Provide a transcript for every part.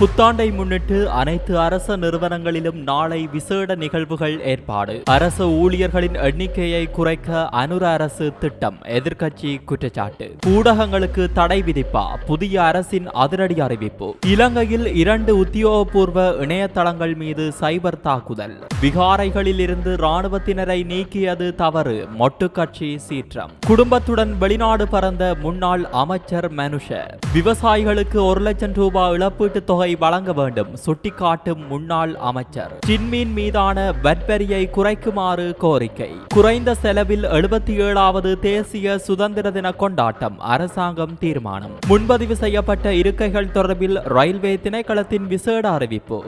புத்தாண்டை முன்னிட்டு அனைத்து அரச நிறுவனங்களிலும் நாளை விசேட நிகழ்வுகள் ஏற்பாடு. அரச ஊழியர்களின் எண்ணிக்கையை குறைக்க அனுர அரசு திட்டம் எதிர்க்கட்சி குற்றச்சாட்டு. ஊடகங்களுக்கு தடை விதிப்பா புதிய அரசின் அதிரடி அறிவிப்பு. இலங்கையில் இரண்டு உத்தியோகபூர்வ இணையதளங்கள் மீது சைபர் தாக்குதல். விகாரைகளில் இருந்து ராணுவத்தினரை நீக்கியது தவறு மொட்டு கட்சி சீற்றம். குடும்பத்துடன் வெளிநாடு பறந்த முன்னாள் அமைச்சர் மனுஷ. விவசாயிகளுக்கு ஒரு லட்சம் ரூபாய் இழப்பீட்டு தொகை வழங்க வேண்டும். சுட்டிக்காட்டும் முன்னாள் அமைச்சர். சின்மீன் மீதான வட்வரியை குறைக்குமாறு கோரிக்கை. குறைந்த செலவில் எழுபத்தி ஏழாவது தேசிய சுதந்திர தின கொண்டாட்டம் அரசாங்கம் தீர்மானம். முன்பதிவு செய்யப்பட்ட இருக்கைகள் தொடர்பில் ரயில்வே திணைக்களத்தின் விசேட அறிவிப்பு.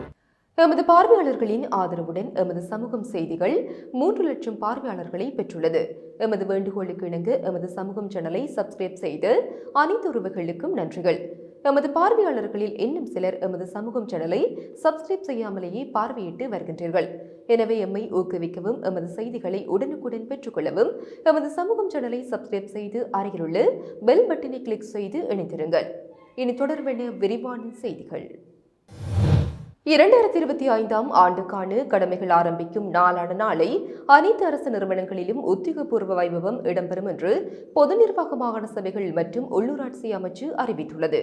எமது பார்வையாளர்களின் ஆதரவுடன் எமது சமூகம் செய்திகள் மூன்று லட்சம் பார்வையாளர்களை பெற்றுள்ளது. எமது வேண்டுகோளுக்கு இணங்க எமது சமூகம் சேனலை சப்ஸ்கிரைப் செய்து அனைத்து உறவுகளுக்கும் நன்றிகள். எமது பார்வையாளர்களில் இன்னும் சிலர் எமது சமூகம் சேனலை சப்ஸ்கிரைப் செய்யாமலேயே பார்வையிட்டு வருகின்றீர்கள். எனவே எம்மை ஊக்குவிக்கவும் எமது செய்திகளை உடனுக்குடன் பெற்றுக்கொள்ளவும் எமது சமூகம் சேனலை சப்ஸ்கிரைப் செய்து அருகிலுள்ள பெல் பட்டனை கிளிக் செய்து இணைந்திருங்கள். இனி தொடர்பென விரிவான செய்திகள். இரண்டாயிரத்தி இருபத்தி ஐந்தாம் ஆண்டுக்கான கடமைகள் ஆரம்பிக்கும் நாளான நாளை அனைத்து அரசு நிறுவனங்களிலும் உத்தியோகபூர்வ வைபவம் இடம்பெறும் என்று பொது நிர்வாக மாகாண சபைகள் மற்றும் உள்ளூராட்சி அமைச்சு அறிவித்துள்ளது.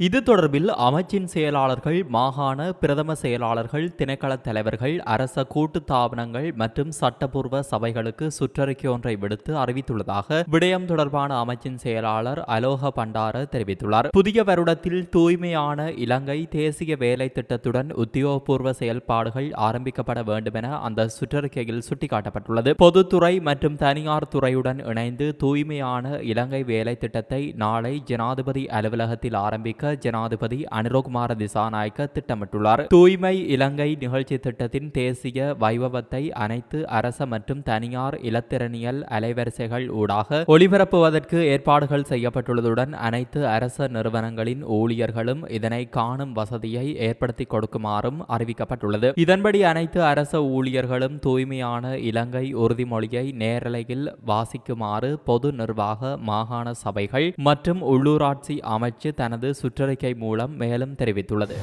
இது தொடர்பில் அமைச்சின் செயலாளர்கள் மாகாண பிரதம செயலாளர்கள் திணைக்கள தலைவர்கள் அரச கூட்டு தாபனங்கள் மற்றும் சட்டப்பூர்வ சபைகளுக்கு சுற்றறிக்கை ஒன்றை விடுத்து அறிவித்துள்ளதாக விடயம் தொடர்பான அமைச்சின் செயலாளர் அலோக பண்டார தெரிவித்துள்ளார். புதிய வருடத்தில் தூய்மையான இலங்கை தேசிய வேலை திட்டத்துடன் உத்தியோகபூர்வ செயல்பாடுகள் ஆரம்பிக்கப்பட வேண்டும் என அந்த சுற்றறிக்கையில் சுட்டிக்காட்டப்பட்டுள்ளது. பொதுத்துறை மற்றும் தனியார் துறையுடன் இணைந்து தூய்மையான இலங்கை வேலை திட்டத்தை நாளை ஜனாதிபதி அலுவலகத்தில் ஆரம்பிக்க ஜனாதிபதி அனுரகுமார திசாநாயக்க திட்டமிட்டுள்ளார். தூய்மை இலங்கை நிகழ்ச்சி திட்டத்தின் தேசிய வைபவத்தை அனைத்து அரச மற்றும் தனியார் இலத்திரனியல் அலைவரிசைகள் ஊடாக ஒளிபரப்புவதற்கு ஏற்பாடுகள் செய்யப்பட்டுள்ளதுடன் அனைத்து அரச நிறுவனங்களின் ஊழியர்களும் இதனை காணும் வசதியை ஏற்படுத்தி கொடுக்குமாறும் அறிவிக்கப்பட்டுள்ளது. இதன்படி அனைத்து அரச ஊழியர்களும் தூய்மையான இலங்கை உறுதிமொழியை நேரலையில் வாசிக்குமாறு பொது நிர்வாக மாகாண சபைகள் மற்றும் உள்ளூராட்சி அமைச்சு தனது சுற்றறிக்கை மூலம் மேலும் தெரிவித்துள்ளது.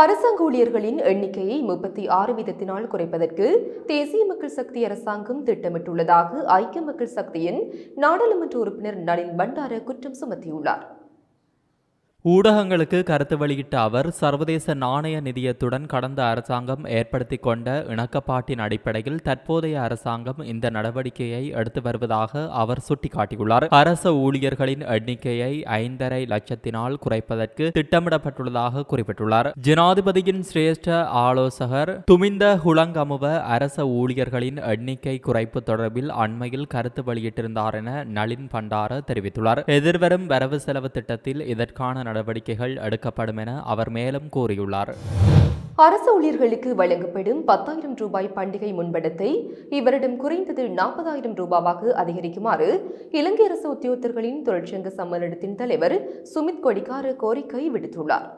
அரசாங்க ஊழியர்களின் எண்ணிக்கையை முப்பத்தி ஆறு வீதத்தினால் குறைப்பதற்கு தேசிய மக்கள் சக்தி அரசாங்கம் திட்டமிட்டுள்ளதாக ஐக்கிய மக்கள் சக்தியின் நாடாளுமன்ற உறுப்பினர் நளின் பண்டார குற்றம் சுமத்தியுள்ளார். ஊடகங்களுக்கு கருத்து வெளியிட்ட அவர் சர்வதேச நாணய நிதியத்துடன் கடந்த அரசாங்கம் ஏற்படுத்தி கொண்ட இணக்கப்பாட்டின் அடிப்படையில் தற்போதைய அரசாங்கம் இந்த நடவடிக்கையை எடுத்து வருவதாக அவர் சுட்டிக்காட்டியுள்ளார். அரச ஊழியர்களின் எண்ணிக்கையை ஐந்தரை லட்சத்தினால் குறைப்பதற்கு திட்டமிடப்பட்டுள்ளதாக குறிப்பிட்டுள்ளார். ஜனாதிபதியின் சிரேஷ்ட ஆலோசகர் துமிந்த ஹுலங்கமுவ அரச ஊழியர்களின் எண்ணிக்கை குறைப்பு தொடர்பில் அண்மையில் கருத்து வெளியிட்டிருந்தார் என நளின் பண்டார தெரிவித்துள்ளார். எதிர்வரும் வரவு செலவு திட்டத்தில் இதற்கான நடவடிக்கைகள் எடுக்கப்படும் என அவர் மேலும் கூறியுள்ளார். அரசு ஊழியர்களுக்கு வழங்கப்படும் பத்தாயிரம் ரூபாய் பண்டிகை முன்படத்தை இவரிடம் குறைந்தது நாற்பதாயிரம் ரூபாவாக அதிகரிக்குமாறு இலங்கை அரசு உத்தியோகத்தர்களின் தொழிற்சங்க சம்மேளனத்தின் தலைவர் சுமித் கொடிக்கார கோரிக்கை விடுத்துள்ளார்.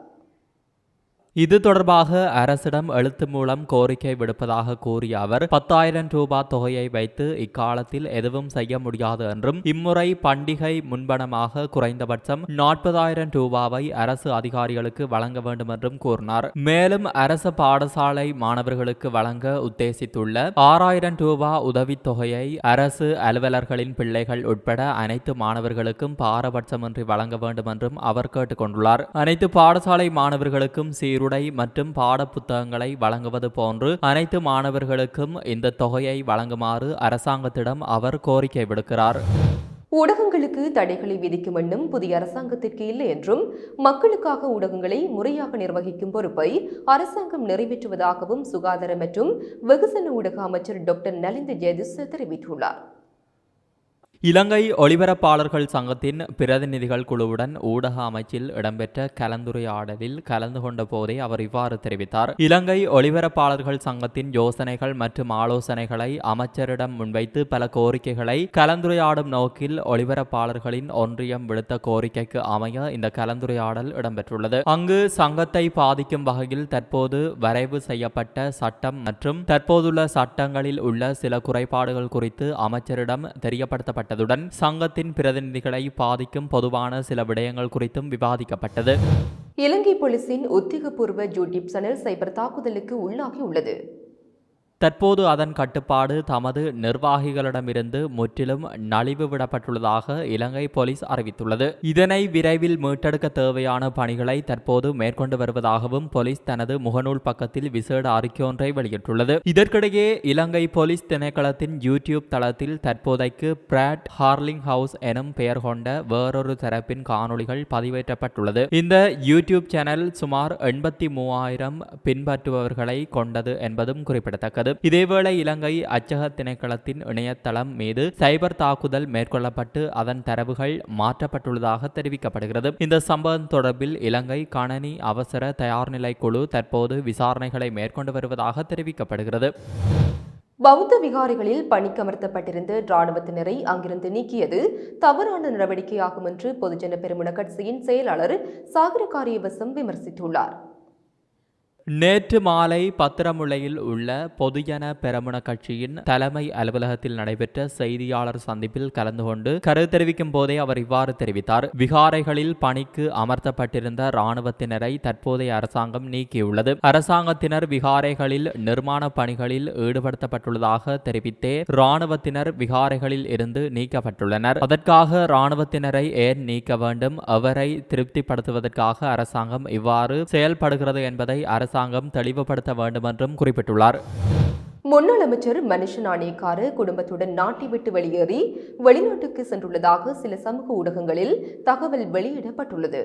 இது தொடர்பாக அரசிடம் எழுத்து மூலம் கோரிக்கை விடுப்பதாக கூறிய அவர் பத்தாயிரம் ரூபாய் தொகையை வைத்து இக்காலத்தில் எதுவும் செய்ய முடியாது என்றும் இம்முறை பண்டிகை முன்பணமாக குறைந்தபட்சம் நாற்பதாயிரம் ரூபாவை அரசு அதிகாரிகளுக்கு வழங்க வேண்டும் என்றும் கூறினார். மேலும் அரசு பாடசாலை மாணவர்களுக்கு வழங்க உத்தேசித்துள்ள ஆறாயிரம் ரூபாய் உதவித் தொகையை அரசு அலுவலர்களின் பிள்ளைகள் உட்பட அனைத்து மாணவர்களுக்கும் பாரபட்சமின்றி வழங்க வேண்டும் என்றும் அவர் கேட்டுக்கொண்டுள்ளார். அனைத்து பாடசாலை மாணவர்களுக்கும் சீர் சீருடை மற்றும் பாடப்புத்தகங்களை வழங்குவது போன்று அனைத்து மாணவர்களுக்கும் இந்த தொகையை வழங்குமாறு அரசாங்கத்திடம் அவர் கோரிக்கை விடுக்கிறார். ஊடகங்களுக்கு தடைகளை விதிக்கும் எண்ணம் புதிய அரசாங்கத்திற்கு இல்லை என்றும் மக்களுக்காக ஊடகங்களை முறையாக நிர்வகிக்கும் பொறுப்பை அரசாங்கம் நிறைவேற்றுவதாகவும் சுகாதார மற்றும் வெகுசன ஊடக அமைச்சர் டாக்டர் நலிந்த ஜெயதிஸ் தெரிவித்துள்ளார். இலங்கை ஒளிபரப்பாளர்கள் சங்கத்தின் பிரதிநிதிகள் குழுவுடன் ஊடக அமைச்சில் இடம்பெற்ற கலந்துரையாடலில் கலந்து கொண்ட போதே அவர் இவ்வாறு தெரிவித்தார். இலங்கை ஒளிபரப்பாளர்கள் சங்கத்தின் யோசனைகள் மற்றும் ஆலோசனைகளை அமைச்சரிடம் முன்வைத்து பல கோரிக்கைகளை கலந்துரையாடும் நோக்கில் ஒளிபரப்பாளர்களின் ஒன்றியம் விடுத்த கோரிக்கைக்கு அமைய இந்த கலந்துரையாடல் இடம்பெற்றுள்ளது. அங்கு சங்கத்தை பாதிக்கும் வகையில் தற்போது வரைவு செய்யப்பட்ட சட்டம் மற்றும் தற்போதுள்ள சட்டங்களில் உள்ள சில குறைபாடுகள் குறித்து அமைச்சரிடம் தெரியப்படுத்தப்பட்ட தெரியப்படுத்தப்பட்டதுடன் சங்கத்தின் பிரதிநிதிகளை பாதிக்கும் பொதுவான சில விடயங்கள் குறித்தும் விவாதிக்கப்பட்டது. இலங்கை போலீசின் உத்தியோகபூர்வ யூடியூப் சேனல் சைபர் தாக்குதலுக்கு உள்ளாகியுள்ளது. தற்போது அதன் கட்டுப்பாடு தமது நிர்வாகிகளிடமிருந்து முற்றிலும் நலிவு விடப்பட்டுள்ளதாக இலங்கை போலீஸ் அறிவித்துள்ளது. இதனை விரைவில் மீட்டெடுக்க தேவையான பணிகளை தற்போது மேற்கொண்டு வருவதாகவும் போலீஸ் தனது முகநூல் பக்கத்தில் விசேட அறிக்கையொன்றை வெளியிட்டுள்ளது. இதற்கிடையே இலங்கை போலீஸ் திணைக்களத்தின் யூடியூப் தளத்தில் தற்போதைக்கு பிராட் ஹார்லிங் ஹவுஸ் எனும் பெயர் கொண்ட வேறொரு தரப்பின் காணொளிகள் பதிவேற்றப்பட்டுள்ளது. இந்த யூடியூப் சேனல் சுமார் எண்பத்தி மூவாயிரம் பின்பற்றுபவர்களை கொண்டது என்பதும் குறிப்பிடத்தக்கது. இதேவேளை இலங்கை அச்சக திணைக்களத்தின் இணையதளம் மீது சைபர் தாக்குதல் மேற்கொள்ளப்பட்டு அதன் தரவுகள் மாற்றப்பட்டுள்ளதாக தெரிவிக்கப்படுகிறது. இந்த சம்பவம் தொடர்பில் இலங்கை கணனி அவசர தயார்நிலை குழு தற்போது விசாரணைகளை மேற்கொண்டு வருவதாக தெரிவிக்கப்படுகிறது. பௌத்த விகாரிகளில் பணிக்கமர்த்தப்பட்டிருந்த இராணுவத்தினரை அங்கிருந்து நீக்கியது தவறான நடவடிக்கையாகும் என்று பொதுஜன பெருமுன கட்சியின் செயலாளர் சாகர காரியவசம் விமர்சித்துள்ளார். நேற்று மாலை பத்திரமுலையில் உள்ள பொதுஜன பெரமுன கட்சியின் தலைமை அலுவலகத்தில் நடைபெற்ற செய்தியாளர் சந்திப்பில் கலந்து கொண்டு கருத்து தெரிவிக்கும் போதே அவர் இவ்வாறு தெரிவித்தார். விகாரைகளில் பணிக்கு அமர்த்தப்பட்டிருந்த இராணுவத்தினரை தற்போதைய அரசாங்கம் நீக்கியுள்ளது. அரசாங்கத்தினர் விகாரைகளில் நிர்மாண பணிகளில் ஈடுபடுத்தப்பட்டுள்ளதாக தெரிவித்தே இராணுவத்தினர் விகாரைகளில் இருந்து நீக்கப்பட்டுள்ளனர். அதற்காக இராணுவத்தினரை ஏன் நீக்க வேண்டும்? அவரை திருப்திப்படுத்துவதற்காக அரசாங்கம் இவ்வாறு செயல்படுகிறது என்பதை அரசு அரசாங்கம் தெளிவுபடுத்த வேண்டும் என்றும் குறிப்பிட்டுள்ளார். முன்னாள் அமைச்சர் மனுஷ நாணயக்காரு குடும்பத்துடன் நாட்டை விட்டு வெளியேறி வெளிநாட்டுக்கு சென்றுள்ளதாக சில சமூக ஊடகங்களில் தகவல் வெளியிடப்பட்டுள்ளது.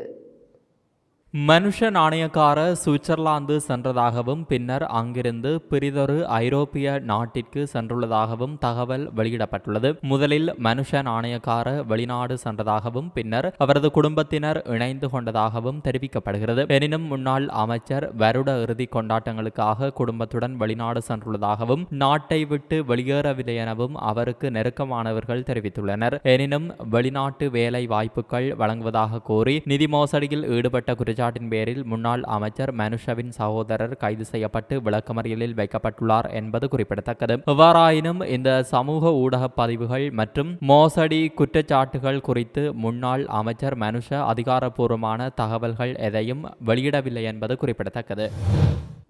மனுஷ நாணயக்கார சுவிட்சர்லாந்து சென்றதாகவும் பின்னர் அங்கிருந்து பிரிதொரு ஐரோப்பிய நாட்டிற்கு சென்றுள்ளதாகவும் தகவல் வெளியிடப்பட்டுள்ளது. முதலில் மனுஷ நாணயக்கார வெளிநாடு சென்றதாகவும் பின்னர் அவரது குடும்பத்தினர் இணைந்து கொண்டதாகவும் தெரிவிக்கப்படுகிறது. எனினும் முன்னாள் அமைச்சர் வருட இறுதி கொண்டாட்டங்களுக்காக குடும்பத்துடன் வெளிநாடு சென்றுள்ளதாகவும் நாட்டை விட்டு வெளியேறவில்லை எனவும் அவருக்கு நெருக்கமானவர்கள் தெரிவித்துள்ளனர். எனினும் வெளிநாட்டு வேலை வாய்ப்புகள் வழங்குவதாக கூறி நிதி மோசடியில் ஈடுபட்ட குற்றச்சாட்டின் பேரில் முன்னாள் அமைச்சர் மனுஷவின் சகோதரர் கைது செய்யப்பட்டு விளக்கமறியலில் வைக்கப்பட்டுள்ளார் என்பது குறிப்பிடத்தக்கது. எவ்வாறாயினும் இந்த சமூக ஊடக பதிவுகள் மற்றும் மோசடி குற்றச்சாட்டுகள் குறித்து முன்னாள் அமைச்சர் மனுஷ அதிகாரப்பூர்வமான தகவல்கள் எதையும் வெளியிடவில்லை என்பது குறிப்பிடத்தக்கது.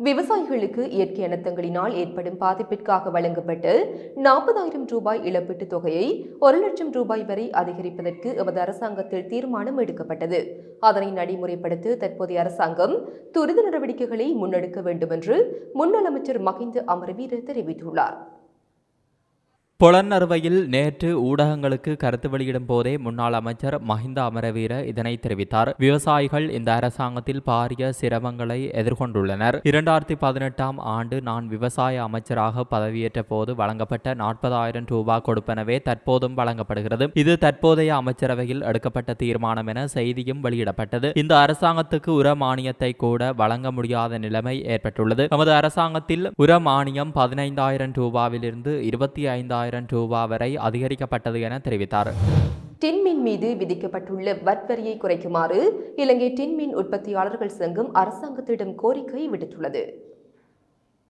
விவசாயிகளுக்கு இயற்கை அனர்த்தங்களினால் ஏற்படும் பாதிப்பிற்காக வழங்கப்பட்ட நாற்பதாயிரம் ரூபாய் இழப்பீட்டுத் தொகையை ஒரு லட்சம் ரூபாய் வரை அதிகரிப்பதற்கு எமது அரசாங்கத்தில் தீர்மானம் எடுக்கப்பட்டது. அதனை நடைமுறைப்படுத்த தற்போதைய அரசாங்கம் துரித நடவடிக்கைகளை முன்னெடுக்க வேண்டும் என்று முன்னாள் அமைச்சர் மகிந்த அமரவீர தெரிவித்துள்ளார். புலனறுவையில் நேற்று ஊடகங்களுக்கு கருத்து வெளியிடும் போதே முன்னாள் அமைச்சர் மஹிந்த அமரவீர இதனை தெரிவித்தார். விவசாயிகள் இந்த அரசாங்கத்தில் பாரிய சிரமங்களை எதிர்கொண்டுள்ளனர். இரண்டாயிரத்தி பதினெட்டாம் ஆண்டு நான் விவசாய அமைச்சராக பதவியேற்ற போது வழங்கப்பட்ட நாற்பதாயிரம் ரூபாய் கொடுப்பனவே தற்போதும் வழங்கப்படுகிறது. இது தற்போதைய அமைச்சரவையில் எடுக்கப்பட்ட தீர்மானம் என செய்தியும் வெளியிடப்பட்டது. இந்த அரசாங்கத்துக்கு உர மானியத்தை கூட வழங்க முடியாத நிலைமை ஏற்பட்டுள்ளது. நமது அரசாங்கத்தில் உர மானியம் பதினைந்தாயிரம் ரூபாவிலிருந்து இருபத்தி ஐந்தாயிரம் ரூபாய் வரை அதிகரிக்கப்பட்டது என தெரிவித்தார். டின்மின் மீது விதிக்கப்பட்டுள்ள வட்வரியை குறைக்குமாறு இலங்கை டின்மின் உற்பத்தியாளர்கள் சங்கம் அரசாங்கத்திடம் கோரிக்கை விடுத்துள்ளது.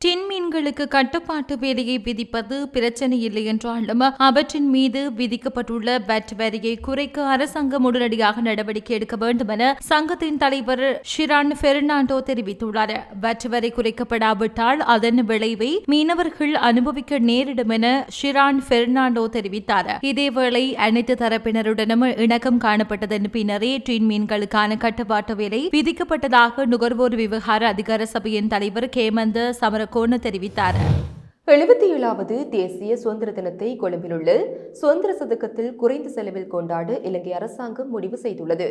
மீன்களுக்கு கட்டுப்பாட்டு வேலையை விதிப்பது பிரச்சனை இல்லை என்றாலும் அவற்றின் மீது விதிக்கப்பட்டுள்ள வட் வரியை குறைக்க அரசாங்கம் உடனடியாக நடவடிக்கை எடுக்க வேண்டும் என சங்கத்தின் தலைவர் ஷிரான் பெர்னாண்டோ தெரிவித்துள்ளார். வட் வரி குறைக்கப்படாவிட்டால் அதன் விளைவை மீனவர்கள் அனுபவிக்க நேரிடும் என ஷிரான் பெர்னாண்டோ தெரிவித்தார். இதேவேளை அனைத்து தரப்பினருடனும் இணக்கம் காணப்பட்டதன் பின்னரே டின் மீன்களுக்கான கட்டுப்பாட்டு வேலை விதிக்கப்பட்டதாக நுகர்வோர் விவகார அதிகார சபையின் தலைவர் கேமந்த சமரகோன தெரிவித்தார். எழுபத்தி ஏழாவது தேசிய சுதந்திர தினத்தை கொழும்பில் உள்ள சுதந்திர சதுக்கத்தில் குறைந்த செலவில் கொண்டாட இலங்கை அரசாங்கம் முடிவு செய்துள்ளது.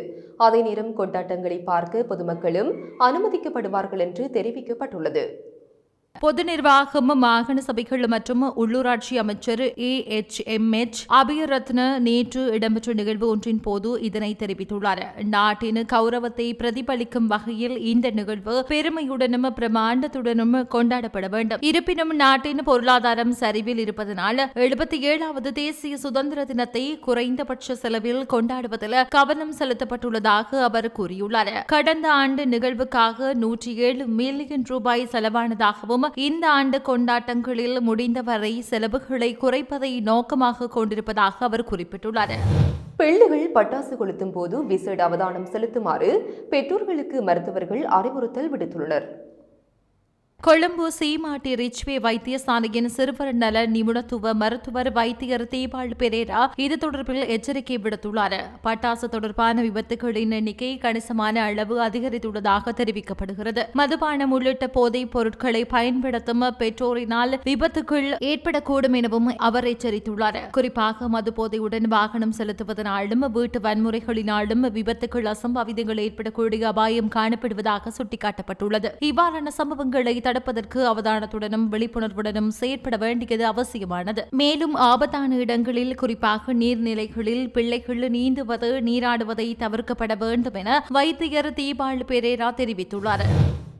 அதே நேரம் கொண்டாட்டங்களை பார்க்க பொதுமக்களும் அனுமதிக்கப்படுவார்கள் என்று தெரிவிக்கப்பட்டுள்ளது. பொது நிர்வாகம் மாகாண சபைகள் மற்றும் உள்ளூராட்சி அமைச்சர் A H M H Abayaratne நேற்று இடம்பெற்ற நிகழ்வு ஒன்றின் போது இதனை தெரிவித்துள்ளார். நாட்டின் கௌரவத்தை பிரதிபலிக்கும் வகையில் இந்த நிகழ்வு பெருமையுடனும் பிரமாண்டத்துடனும் கொண்டாடப்பட வேண்டும். இருப்பினும் நாட்டின் பொருளாதாரம் சரிவில் இருப்பதனால் எழுபத்தி ஏழாவது தேசிய சுதந்திர தினத்தை குறைந்தபட்ச செலவில் கொண்டாடுவதில் கவனம் செலுத்தப்பட்டுள்ளதாக அவர் கூறியுள்ளார். கடந்த ஆண்டு நிகழ்வுக்காக நூற்றி ஏழு மில்லியன் ரூபாய் செலவானதாகவும் இந்த ஆண்டு கொண்டாட்டங்களில் முடிந்தவரை செலவுகளை குறைப்பதை நோக்கமாக கொண்டிருப்பதாக அவர் குறிப்பிட்டுள்ளார். பிள்ளைகள் பட்டாசு கொளுத்தும் போது விசேட அவதானம் செலுத்துமாறு பெற்றோர்களுக்கு மருத்துவர்கள் அறிவுறுத்தல் விடுத்துள்ளனர். கொழும்பு சீமாட்டி ரிச்வே வைத்தியசாலையின் சிறுவர் நல நிபுணத்துவ மருத்துவர் வைத்தியர் தீபால் பெரேரா இது தொடர்பில் எச்சரிக்கை விடுத்துள்ளார். பட்டாசு தொடர்பான விபத்துகளின் எண்ணிக்கை கணிசமான அளவு அதிகரித்துள்ளதாக தெரிவிக்கப்படுகிறது. மதுபானம் உள்ளிட்ட போதைப் பொருட்களை பயன்படுத்தும் பெற்றோரினால் விபத்துகள் ஏற்படக்கூடும் எனவும் அவர் எச்சரித்துள்ளார். குறிப்பாக மது போதையுடன் வாகனம் செலுத்துவதனாலும் வீட்டு வன்முறைகளினாலும் விபத்துகள் அசம்பாவிதங்கள் ஏற்படக்கூடிய அபாயம் காணப்படுவதாக சுட்டிக்காட்டப்பட்டுள்ளது. இவ்வாறான சம்பவங்களை தடுப்பதற்கு அவதானத்துடனும் விழிப்புணர்வுடனும் செயற்பட வேண்டியது அவசியமானது. மேலும் ஆபத்தான இடங்களில் குறிப்பாக நீர்நிலைகளில் பிள்ளைகள் நீந்துவது நீராடுவதை தவிர்க்கப்பட வேண்டும் என வைத்தியர் தீபால் பெரேரா தெரிவித்துள்ளார்.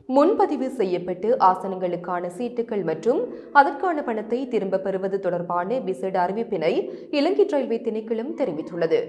முன்பதிவு செய்யப்பட்டு ஆசனங்களுக்கான சீட்டுகள் மற்றும் அதற்கான பணத்தை திரும்பப் பெறுவது தொடர்பான விசேட அறிவிப்பினை இலங்கை ரயில்வே திணைக்களம் தெரிவித்துள்ளது.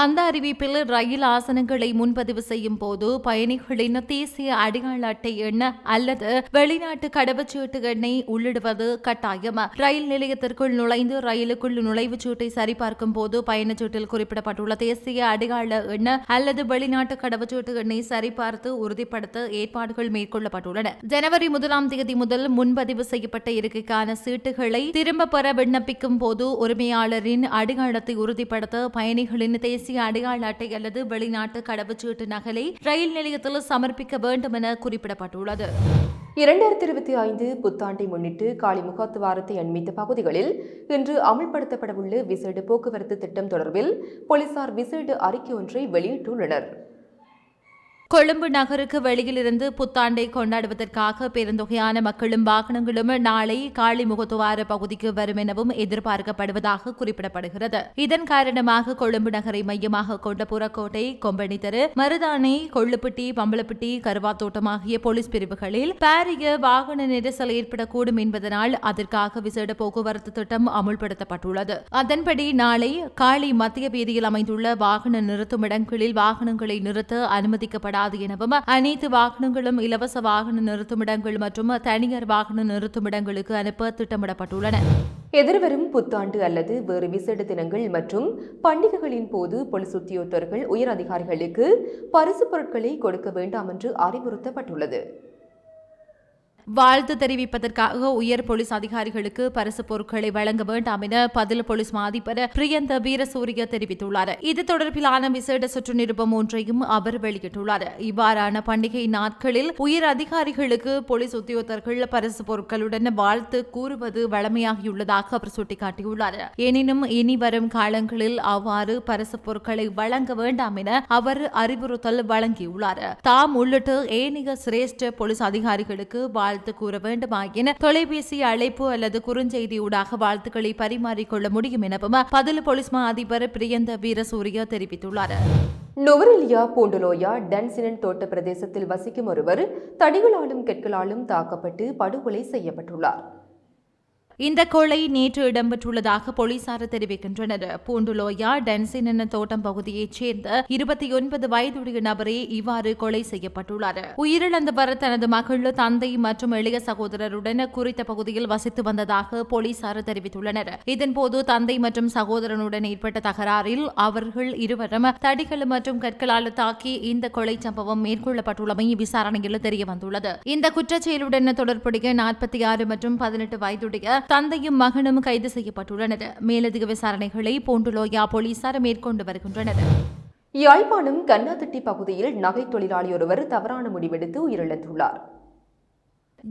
அந்த அறிவிப்பில் ரயில் ஆசனங்களை முன்பதிவு செய்யும் போது பயணிகளின் தேசிய அடையாள அட்டை எண் அல்லது வெளிநாட்டு கடவுச்சீட்டு எண்ணை உள்ளிடுவது கட்டாயம். ரயில் நிலையத்திற்குள் நுழைந்து ரயிலுக்குள் நுழைவுச் சீட்டை சரிபார்க்கும் போது பயணச்சீட்டில் குறிப்பிடப்பட்டுள்ள தேசிய அடையாள எண் அல்லது வெளிநாட்டு கடவுச்சீட்டு எண்ணை சரிபார்த்து உறுதிப்படுத்த ஏற்பாடுகள் மேற்கொள்ளப்பட்டுள்ளன. ஜனவரி முதலாம் தேதி முதல் முன்பதிவு செய்யப்பட்ட இருக்கைக்கான சீட்டுகளை திரும்ப பெற விண்ணப்பிக்கும் போது உரிமையாளரின் அடையாளத்தை உறுதிப்படுத்த பயணிகளின் தேசிய அடையாள அட்டை அல்லது வெளிநாட்டு கடவுச்சீட்டு நகலை ரயில் நிலையத்தில் சமர்ப்பிக்க வேண்டும் என குறிப்பிடப்பட்டுள்ளது. இரண்டாயிரத்தி இருபத்தி ஐந்து புத்தாண்டை முன்னிட்டு காலி முகத்துவாரத்தை அண்மித்த பகுதிகளில் இன்று அமல்படுத்தப்படவுள்ள விசேட போக்குவரத்து திட்டம் தொடர்பில் போலீசார் விசேட அறிக்கை ஒன்றை வெளியிட்டுள்ளனர். கொழும்பு நகருக்கு வெளியிலிருந்து புத்தாண்டை கொண்டாடுவதற்காக பெருந்தொகையான மக்களும் வாகனங்களும் நாளை காளி முகத்துவார பகுதிக்கு வரும் எனவும் எதிர்பார்க்கப்படுவதாக குறிப்பிடப்படுகிறது. இதன் காரணமாக கொழும்பு நகரை மையமாக கொண்ட புறக்கோட்டை கொம்பனி தெரு மருதானை கொள்ளுப்பட்டி பம்பளப்பட்டி கருவாத்தோட்டம் ஆகிய போலீஸ் பிரிவுகளில் பாரிய வாகன நெரிசல் ஏற்படக்கூடும் என்பதனால் அதற்காக விசேட போக்குவரத்து திட்டம் அமுல்படுத்தப்பட்டுள்ளது. அதன்படி நாளை காளி மத்திய வீதியில் அமைந்துள்ள வாகன நிறுத்தும் இடங்களில் வாகனங்களை நிறுத்த அனுமதிக்கப்படாது எனவும் அனைத்து வாகனங்களும் இலவச வாகன நிறுத்துமிடங்கள் மற்றும் தனியார் வாகன நிறுத்துமிடங்களுக்கு அனுப்ப திட்டமிடப்பட்டுள்ளன. எதிர்வரும் புத்தாண்டு அல்லது வேறு விசேட தினங்கள் மற்றும் பண்டிகைகளின் போது பொலிஸ் உத்தியோகத்தர்கள் உயர் அதிகாரிகளுக்கு பரிசு பொருட்களை கொடுக்க வேண்டாம் என்று அறிவுறுத்தப்பட்டுள்ளது. வாழ்த்து தெரிவிப்பதற்காக உயர் போலீஸ் அதிகாரிகளுக்கு பரிசு பொருட்களை வழங்க வேண்டாம் என பதில் போலீஸ் மாதிபர் பிரியந்த வீரசூரிய தெரிவித்துள்ளார். இது தொடர்பிலான விசேட சுற்று நிருபம் ஒன்றையும் அவர் வெளியிட்டுள்ளார். இவ்வாறான பண்டிகை நாட்களில் உயர் அதிகாரிகளுக்கு போலீஸ் உத்தியோகத்தர்கள் பரிசு பொருட்களுடன் வாழ்த்து கூறுவது வழமையாகியுள்ளதாக அவர் சுட்டிக்காட்டியுள்ளார். எனினும் இனி வரும் காலங்களில் அவ்வாறு பரிசு பொருட்களை வழங்க வேண்டாம் என அவர் அறிவுறுத்தல் வழங்கியுள்ளார். தாம் உள்ளிட்ட ஏனைய சிரேஷ்ட போலீஸ் அதிகாரிகளுக்கு வாழ்த்து கூற வேண்டுமாயின் தொலைபேசி அழைப்பு அல்லது குறுஞ்செய்தியூடாக வாழ்த்துக்களை பரிமாறிக்கொள்ள முடியும் எனவும் பதில் போலீஸ் மா அதிபர் பிரியந்த வீரசூரிய தெரிவித்துள்ளார். நுவரெலியா பூண்டுலோயா டன்சினன் தோட்ட பிரதேசத்தில் வசிக்கும் ஒருவர் தடிகளாலும் கெட்களாலும் தாக்கப்பட்டு படுகொலை செய்யப்பட்டுள்ளார். இந்த கொலை நேற்று இடம்பெற்றுள்ளதாக போலீசார் தெரிவிக்கின்றனர். பூண்டுலோயா டென்சின் தோட்டம் பகுதியைச் சேர்ந்த இருபத்தி ஒன்பது வயதுடைய நபரே இவ்வாறு கொலை செய்யப்பட்டுள்ளார். உயிரிழந்தவர் தனது மகள் தந்தை மற்றும் இளைய சகோதரருடன் குறித்த பகுதியில் வசித்து வந்ததாக போலீசார் தெரிவித்துள்ளனர். இதன்போது தந்தை மற்றும் சகோதரனுடன் ஏற்பட்ட தகராறில் அவர்கள் இருவரும் தடிகள் மற்றும் கற்களால் தாக்கி இந்த கொலை சம்பவம் மேற்கொள்ளப்பட்டுள்ளமை விசாரணையில் தெரியவந்துள்ளது. இந்த குற்றச்செயலுடன் தொடர்புடைய நாற்பத்தி ஆறு மற்றும் பதினெட்டு வயதுடைய தந்தையும் மகனும் கைது செய்யப்பட்டுள்ளனர். மேலதிக விசாரணைகளை போண்டுலோயா போலீசார் மேற்கொண்டு வருகின்றனர். யாழ்ப்பாணம் கன்னாத்திட்டி பகுதியில் நகை தொழிலாளி ஒருவர் தவறான முடிவெடுத்து உயிரிழந்துள்ளார்.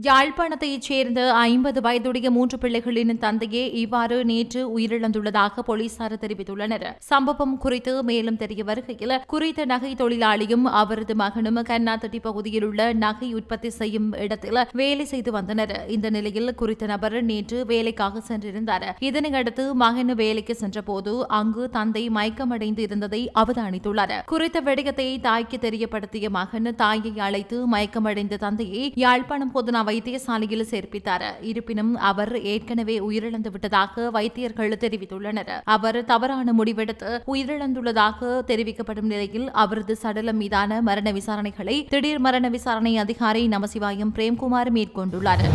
யாழ்ப்பாணத்தைச் சேர்ந்த ஐம்பது வயதுடைய மூன்று பிள்ளைகளின் தந்தையே இவ்வாறு நேற்று உயிரிழந்துள்ளதாக போலீசார் தெரிவித்துள்ளனர். சம்பவம் குறித்து மேலும் தெரிய வருகையில் குறித்த நகை தொழிலாளியும் அவரது மகனும் கன்னாத்தட்டி பகுதியில் உள்ள நகை உற்பத்தி செய்யும் இடத்தில் வேலை செய்து வந்தனர். இந்த நிலையில் குறித்த நபர் நேற்று வேலைக்காக சென்றிருந்தார். இதனையடுத்து மகன் வேலைக்கு சென்றபோது அங்கு தந்தை மயக்கமடைந்து இருந்ததை அவதானித்துள்ளார். குறித்த விடயத்தை தாய்க்கு தெரியப்படுத்திய மகன் தாயை அழைத்து மயக்கமடைந்த தந்தையை யாழ்ப்பாணம் பொதுநாள் வைத்தியசாலையில் சேர்ப்பித்தார். இருப்பினும் அவர் ஏற்கனவே உயிரிழந்து விட்டதாக வைத்தியர்கள் தெரிவித்துள்ளனர். அவர் தவறான முடிவெடுத்து உயிரிழந்துள்ளதாக தெரிவிக்கப்படும் நிலையில் அவரது சடலம் மீதான மரண விசாரணைகளை திடீர் மரண விசாரணை அதிகாரி நமசிவாயம் பிரேம்குமார் மேற்கொண்டுள்ளார்.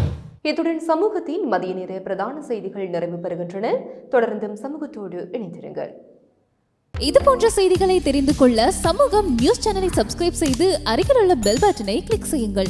இத்துடன் சமூகத்தின் மதிய நேர பிரதான செய்திகள் நிறைவு பெறுகின்றன. தொடர்ந்தும் சமூகத்தோடு இணைந்திருங்கள். இது போன்ற செய்திகளை தெரிந்து கொள்ள சமூகம் நியூஸ் சேனலை சப்ஸ்கிரைப் செய்து அருகில் உள்ள பெல் பட்டனை கிளிக் செய்யுங்கள்.